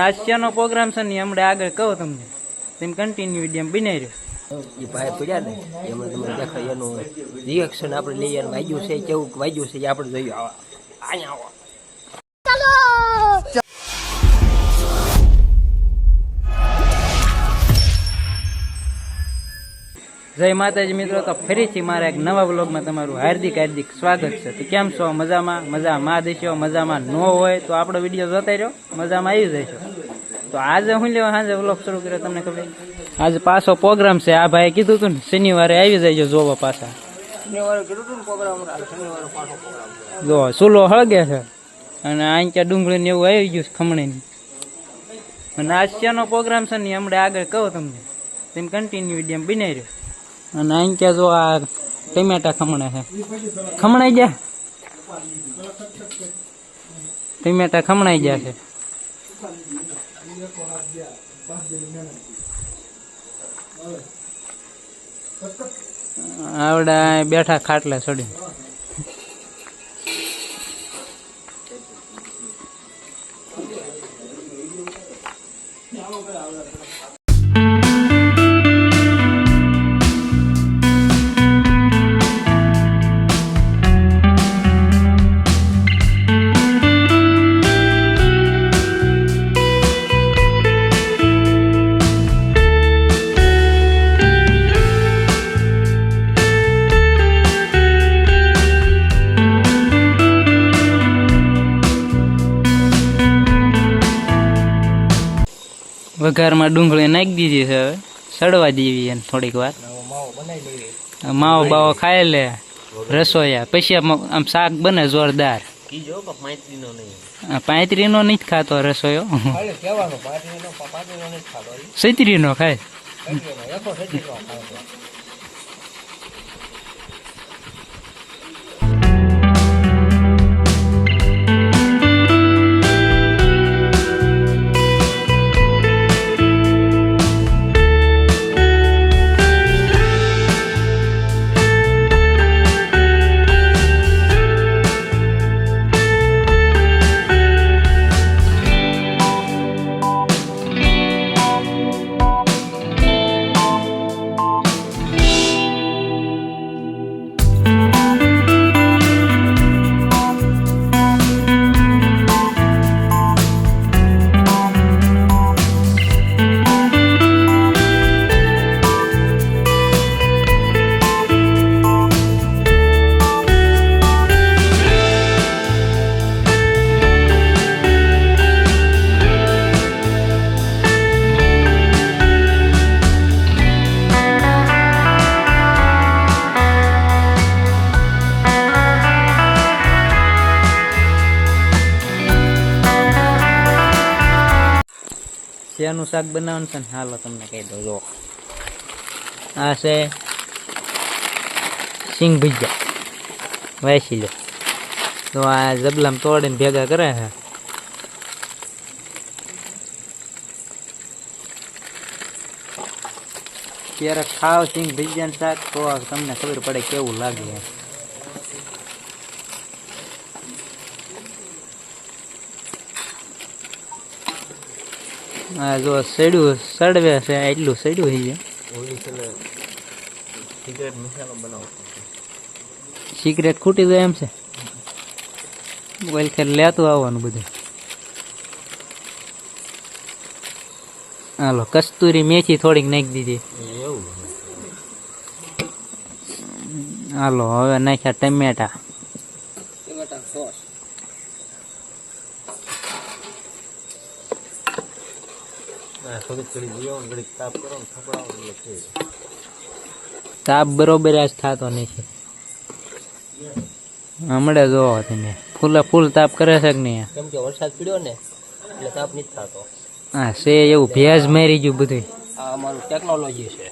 હાસ્યનો programme છે ને, હમણાં આગળ કહો તમને. તેમ કન્ટિન્યુ વીડિયો બનાવી રહ્યો. એ ભાઈ પડ્યા ને એમાં તમે દેખાય એનું રિએક્શન આપણે લઈએ વાગ્યું છે, કેવું વાગ્યું છે એ આપણે જોઈએ આવા, અહીંયા આવો. જય માતાજી મિત્રો તો ફરીથી મારા એક નવા વ્લોગમાં તમારું હાર્દિક હાર્દિક સ્વાગત છે. તો કેમ છો? મજામાં? મજા માં દેશો મજામાં ન હોય તો આપણો વીડિયો જોતા રહ્યો. મજામાં આવી જશો. તો આજે હું લેવા સાંજે વ્લોગ શરૂ કર્યો તમને ખબર? આજે પાછો પ્રોગ્રામ છે. આ ભાઈ કીધું હતું ને શનિવારે આવી જાય જોવા પાછા. જો ચૂલો હળગે છે. અને અહીં ત્યાં ડુંગળી ને એવું આવી ગયું ખમણીની. અને હાસ્યનો પ્રોગ્રામ છે ને હમણાં આગળ કહો તમને. તેમ કન્ટિન્યુ વીડિયો બનાવી રહ્યો. અને અહીં ક્યાં જો આ ટમેટા ખમણા છે. ખમણાઈ ગયા? ટમેટા ખમણાઈ ગયા છે. આવડા બેઠા ખાટલા ચડી વઘારમાં ડુંગળી નાખી દીધી છે હવે. સડવા દેવી એને થોડીક વાર. માવો બાવો ખાઈ લે રસોયા. પછી આમ આમ શાક બને જોરદાર. પાંત્રી નો નહીં ખાતો રસોયો. સૈત્રી સૈત્રીનો ખાય. શેનું શાક બનાવવાનું છે ને, હાલો તમને કહી દઉં જો આ છે સિંગ ભજીયા. વેસી લો. તો આ જબલામ તોડીને ભેગા કરે છે. ત્યારે ખાવ સિંગ ભજીયાનું શાક, તો તમને ખબર પડે કેવું લાગે આ જો સડ્યું સડવે છે એટલું સડ્યું છે. ઓલી સિગરેટ મસાલો બનાવો સિગરેટ ખૂટી જાય એમ છે. વેલખેર લેતું આવવાનું બધું. હાલો કસ્તુરી મેથી થોડીક નાખી દીધી. એવું. હાલો હવે નાખ્યા ટમેટા. થોડીક થોડી જીવો ને ઘડીક તાપ કરો ને થપડાવો એટલે છે તાપ બરોબર આજ થતો નથી. હમણાં જોવો તમે. ફૂલે ફૂલ તાપ કરે છે કે નહીં? કેમ કે વરસાદ પડ્યો ને એટલે તાપ નથી થતો. હા છે એવું ભેજ મારી ગયું બધું આ અમારું ટેકનોલોજી છે.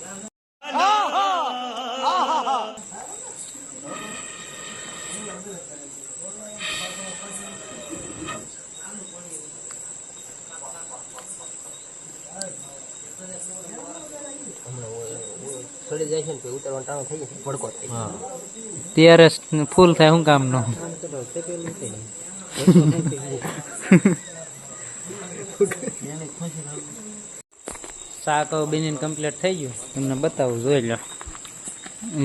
જાય છે ને ઉતારવાનું ટાણું થઈ જશે ભડકો થાય ત્યારે ફૂલ થાય શું કામ નો શાક બનીને કમ્પ્લીટ થઈ ગયું. તમને બતાવું જોઈ લો.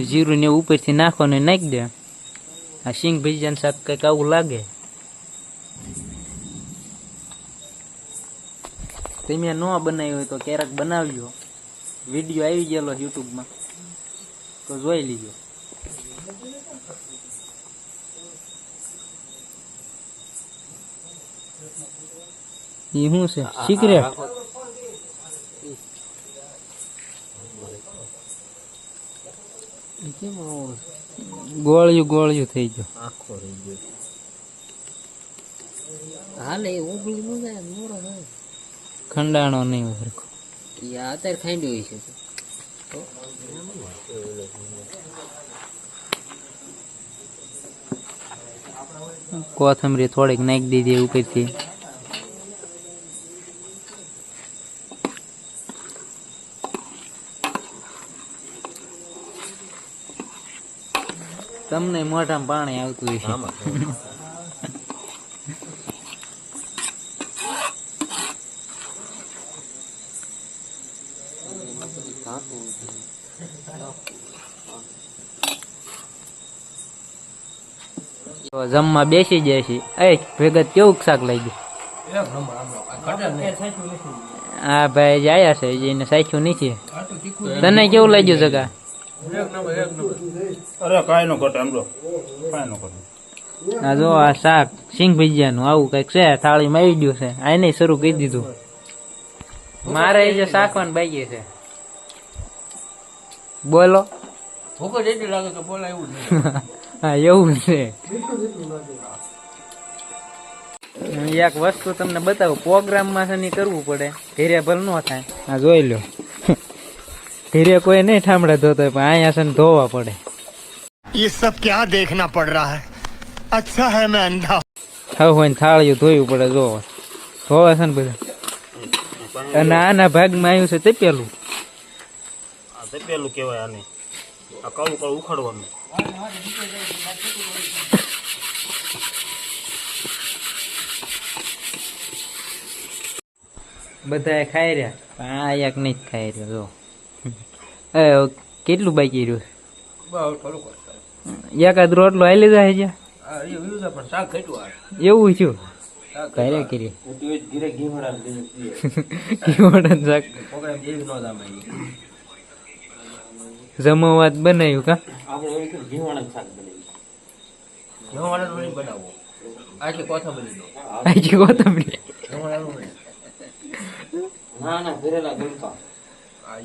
જીરું ને ઉપરથી નાખો ને નાખી દે. આ સિંગ ભીજાનું શાક કંઈક આવું લાગે. તમે ન બનાવ્યું હોય તો ક્યારેક બનાવજો. વીડિયો આવી ગયેલો યુટ્યુબમાં. તો જોઈ લીજો. એ શું છે? સિક્રેટ ગોળિયું ગોળિયું થઈ ગયું. આખો રહી ગયો. હાલે ઉગલી નું જાય મોરો ખંડાણો નહીં સરખો. એ અત્યારે ખાંડી હોય છે. કોથમરી થોડીક નાખી દીધી ઉપરથી તમને મોઢામાં પાણી આવતું જમવા બેસી જાય છે. એ ભેગત કેવું શાક લઈ ગયું? હા ભાઈ જાય છે એને સાચું નથી. તને કેવું લાગ્યું જગા અરે કાંઈ નો ઘટે એમ કાંઈ નો ઘટે. આ જો આ શાક સિંગ ભજીયાનું આવું કંઈક છે થાળીમાં આવી ગયું છે. આ શરૂ કરી દીધું. મારે જે શાકવાનું બાકી છે. બોલો ભૂખો જેટલી લાગે કે બોલાય એવું જ નહીં હા એવું છે એક વસ્તુ તમને બતાવું પ્રોગ્રામમાં છે ને ઈ કરવું પડે ઘેરે ભલ ન થાય હા જોઈ લો ઘેરે કોઈ નહીં ઠામડા ધોતો હોય, પણ અહીંયા છે ને ધોવા પડે ये सब क्या देखना पड़ रहा है अच्छा है मैं अंधा ખાવ હોય ને થાળીયું ધોયું પડે જો ધોવે છે ને બધા અને આના ભાગમાં આવ્યું છે તે પેલું આ તે પેલું કહેવાય આને. આ કળું કળું ઉખાડવાનું. બધા ખાઈ રહ્યા? પણ આ એક નહીં ખાઈ રહ્યો જો. એ કેટલું બાકી રહ્યું. એકાદ રોટલો આવી જાય છે? એવું થયું ઘરે કરી. ઘીવડા શાક પ્રોગ્રામ જેવી ન જામે જમવાત બનાવ્યું. કા આખી કોથમરી નો. ના આ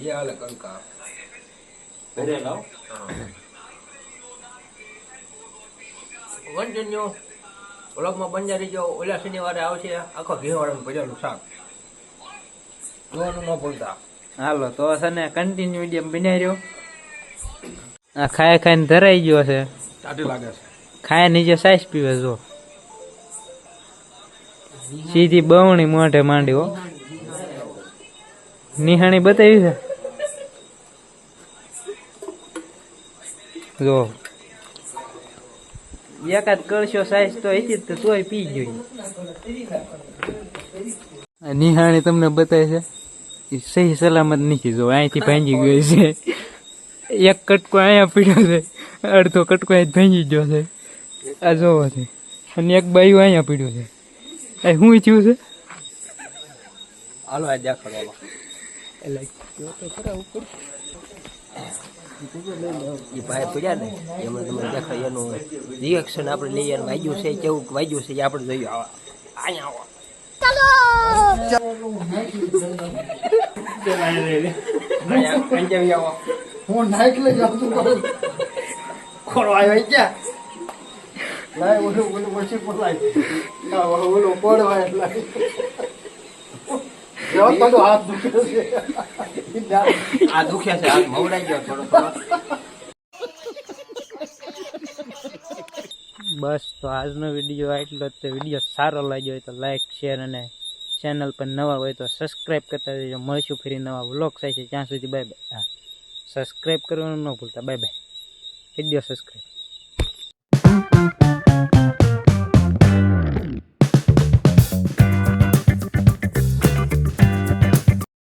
એ બંજારી જો ઓલા શનિવારે આવશે આખો ઘીવાળાનું ભજેલું શાક. જોવાનું ન ભૂલતા. હાલો તો છે ને કન્ટિન્યુ વીડિયો બનાવી રહ્યો. આ ખાય ખાઈને ધરાઈ ગયો છે. ટાટી લાગે છે. ખાય નીચે સાઈસ પીવે જો. સીધી બવણી મોઢે માંડી હો. નિહાણી બતાવી છે? જો. એકાદ કરશો સાઈઝ તો હતી તો તોય પી ગયો. આ નિહાણી તમને બતાવે છે? સહી સલામત નથી જો અહીંથી ભાંગી ગયો છે. એક કટકો અહીંયા પીડ્યો છે અડધો કટકો અહીં ભાંગી ગયો છે. આ જોવો છે. અને એક બાયું અહીંયા પીડ્યું છે. એ શું થયું છે? હાલો આ દેખાડવા એ ભાઈ પડ્યા ને એમાં તમે દેખાય એનું રિએક્શન આપણે લઈએ વાગ્યું છે કેવું વાગ્યું છે એ આપણે જોઈએ આવા અહીંયા આવો. હું નાઈટ લઈ જાઉં છું. ખોરવાય હોય ક્યાં લાય ઓલું ઓલું ઓછી પણ લાય? ઓલું ઓલું પડવાય એટલે? જો તો હાથ દુખે છે. આ દુખ્યા છે હાથ મવડાઈ ગયો થોડો થોડો. બસ તો આજનો વીડિયો આટલો જ તે વીડિયો સારો લાગ્યો હોય તો લાઈક શેર અને ચેનલ પર નવા હોય તો સબસ્ક્રાઈબ કરતા રહેજો. મળશું ફરી નવા વ્લોગ થાય છે ત્યાં સુધી બાય બાય સબસ્ક્રાઈબ કરવાનું ન ભૂલતા. Bye bye video subscribe